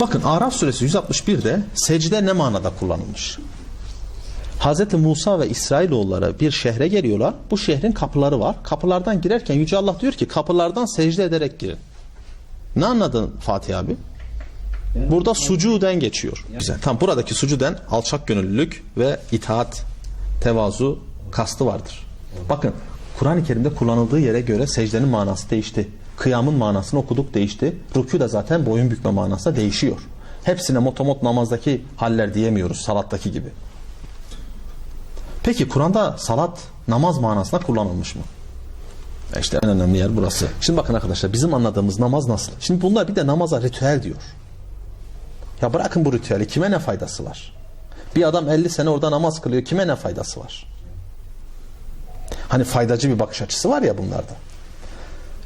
Bakın Araf suresi 161'de secde ne manada kullanılmış? Hz. Musa ve İsrailoğulları bir şehre geliyorlar. Bu şehrin kapıları var. Kapılardan girerken Yüce Allah diyor ki kapılardan secde ederek girin. Ne anladın Fatih abi? Burada sucuden geçiyor. Güzel. Tam buradaki sucuden alçak gönüllülük ve itaat, tevazu kastı vardır. Bakın Kur'an-ı Kerim'de kullanıldığı yere göre secdenin manası değişti. Kıyamın manasını okuduk değişti. Rükû da zaten boyun bükme manasında değişiyor. Hepsine motomot namazdaki haller diyemiyoruz salattaki gibi. Peki Kur'an'da salat namaz manasında kullanılmış mı? E İşte en önemli yer burası. Şimdi bakın arkadaşlar bizim anladığımız namaz nasıl? Şimdi bunlar bir de namaza ritüel diyor. Ya bırakın bu ritüeli kime ne faydası var? Bir adam 50 sene orada namaz kılıyor kime ne faydası var? Hani faydacı bir bakış açısı var ya bunlarda.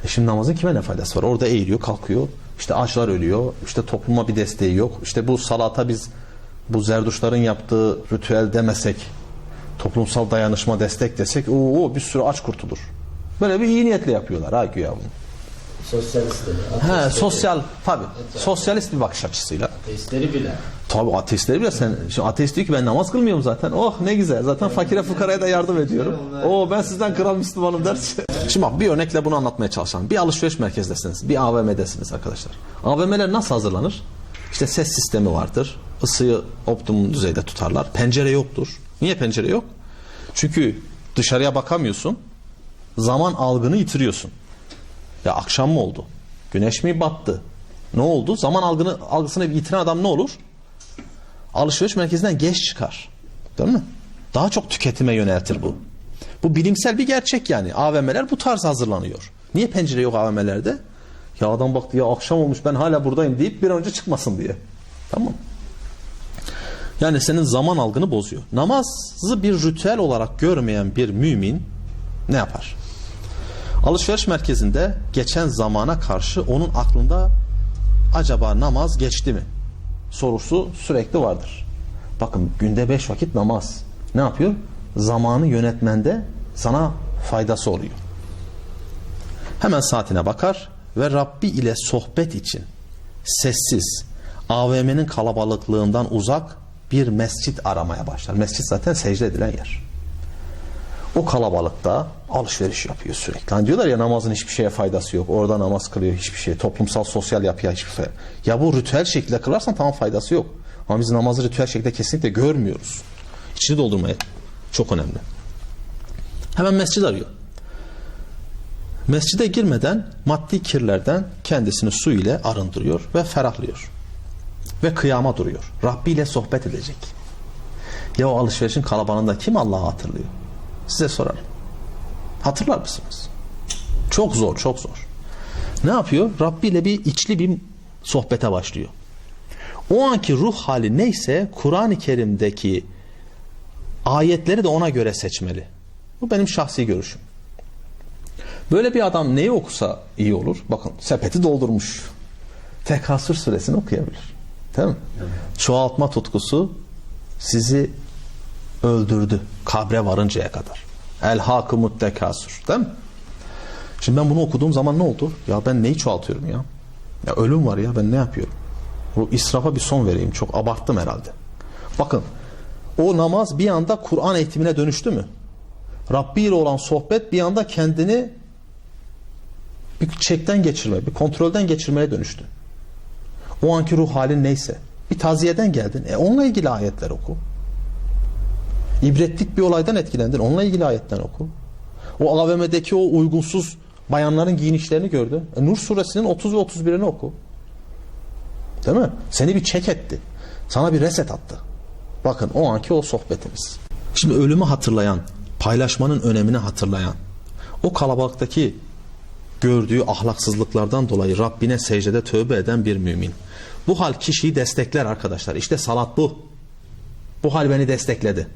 E şimdi namazın kime ne faydası var? Orada eğiliyor, kalkıyor. İşte açlar ölüyor. İşte topluma bir desteği yok. İşte bu salata biz bu zerduşların yaptığı ritüel demesek, toplumsal dayanışma destek desek, o bir sürü aç kurtulur. Böyle bir iyi niyetle yapıyorlar ha güya bunu. He, ateistleri, sosyal tabi. Sosyalist bir bakış açısıyla. ateistleri bile. Tabi ateistleri bile sen şimdi ateist diyor ki ben namaz kılmıyorum zaten. Oh ne güzel. Zaten fakire fukaraya da yardım ediyorum. Oo ben sizden kral Müslümanım dersin. Şimdi bak bir örnekle bunu anlatmaya çalışalım. Bir alışveriş merkezdesiniz. Bir AVM'desiniz arkadaşlar. AVM'ler nasıl hazırlanır? İşte ses sistemi vardır. Isıyı optimum düzeyde tutarlar. Pencere yoktur. Niye pencere yok? Çünkü dışarıya bakamıyorsun. Zaman algını yitiriyorsun. Ya akşam mı oldu? Güneş mi battı? Ne oldu? Zaman algını, algısını yitiren adam ne olur? Alışveriş merkezinden geç çıkar. Değil mi? Daha çok tüketime yöneltir bu. Bu bilimsel bir gerçek yani. AVM'ler bu tarz hazırlanıyor. Niye pencere yok AVM'lerde? Ya adam baktı ya akşam olmuş ben hala buradayım deyip bir an önce çıkmasın diye. Tamam Yani senin zaman algını bozuyor. Namazı bir ritüel olarak görmeyen bir mümin ne yapar? Alışveriş merkezinde geçen zamana karşı onun aklında acaba namaz geçti mi? Sorusu sürekli vardır. Bakın günde beş vakit namaz. Ne yapıyor? Zamanı yönetmende sana faydası oluyor. Hemen saatine bakar ve Rabbi ile sohbet için sessiz, AVM'nin kalabalıklığından uzak bir mescit aramaya başlar. Mescit zaten secde edilen yer. O kalabalıkta alışveriş yapıyor sürekli. Hani diyorlar ya namazın hiçbir şeye faydası yok. Orada namaz kılıyor hiçbir şey. Toplumsal sosyal yapıya hiçbir şey. Ya bu ritüel şekilde kılarsan tamam faydası yok. Ama biz namazı ritüel şekilde kesinlikle görmüyoruz. İçini doldurmaya çok önemli. Hemen mescid arıyor. Mescide girmeden maddi kirlerden kendisini su ile arındırıyor ve ferahlıyor. Ve kıyama duruyor. Rabbi ile sohbet edecek. Ya o alışverişin kalabalığında kim Allah'ı hatırlıyor? Size sorarım. Hatırlar mısınız? Çok zor, çok zor. Ne yapıyor? Rabbi ile bir içli bir sohbete başlıyor. O anki ruh hali neyse Kur'an-ı Kerim'deki ayetleri de ona göre seçmeli. Bu benim şahsi görüşüm. Böyle bir adam neyi okusa iyi olur? Bakın sepeti doldurmuş. Tekasür suresini okuyabilir. Değil mi? Çoğaltma tutkusu sizi öldürdü kabre varıncaya kadar. El hakımut tekasür. Değil mi? Şimdi ben bunu okuduğum zaman ne oldu? Ya ben neyi çoğaltıyorum ya? Ya ölüm var ya ben ne yapıyorum? Bu israfa bir son vereyim. Çok abarttım herhalde. Bakın o namaz bir anda Kur'an eğitimine dönüştü mü? Rabbi ile olan sohbet bir anda kendini bir çekten geçirme, bir kontrolden geçirmeye dönüştü. O anki ruh halin neyse. Bir taziyeden geldin. E onunla ilgili ayetler oku. İbretlik bir olaydan etkilendin. Onunla ilgili ayetten oku. O AVM'deki o uygunsuz bayanların giyinişlerini gördün. E, Nur suresinin 30 ve 31'ini oku. Değil mi? Seni bir çek etti. Sana bir reset attı. Bakın o anki o sohbetimiz. Şimdi ölümü hatırlayan, paylaşmanın önemini hatırlayan, o kalabalıktaki gördüğü ahlaksızlıklardan dolayı Rabbine secdede tövbe eden bir mümin. Bu hal kişiyi destekler arkadaşlar. İşte salat bu. Bu hal beni destekledi.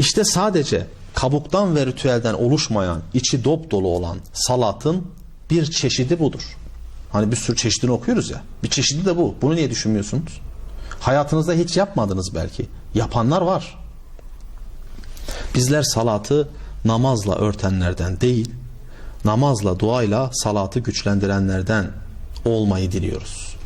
İşte sadece kabuktan ve ritüelden oluşmayan, içi dop dolu olan salatın bir çeşidi budur. Hani bir sürü çeşidini okuyoruz ya. Bir çeşidi de bu. Bunu niye düşünmüyorsunuz? Hayatınızda hiç yapmadınız belki. Yapanlar var. Bizler salatı namazla örtenlerden değil, namazla duayla salatı güçlendirenlerden olmayı diliyoruz.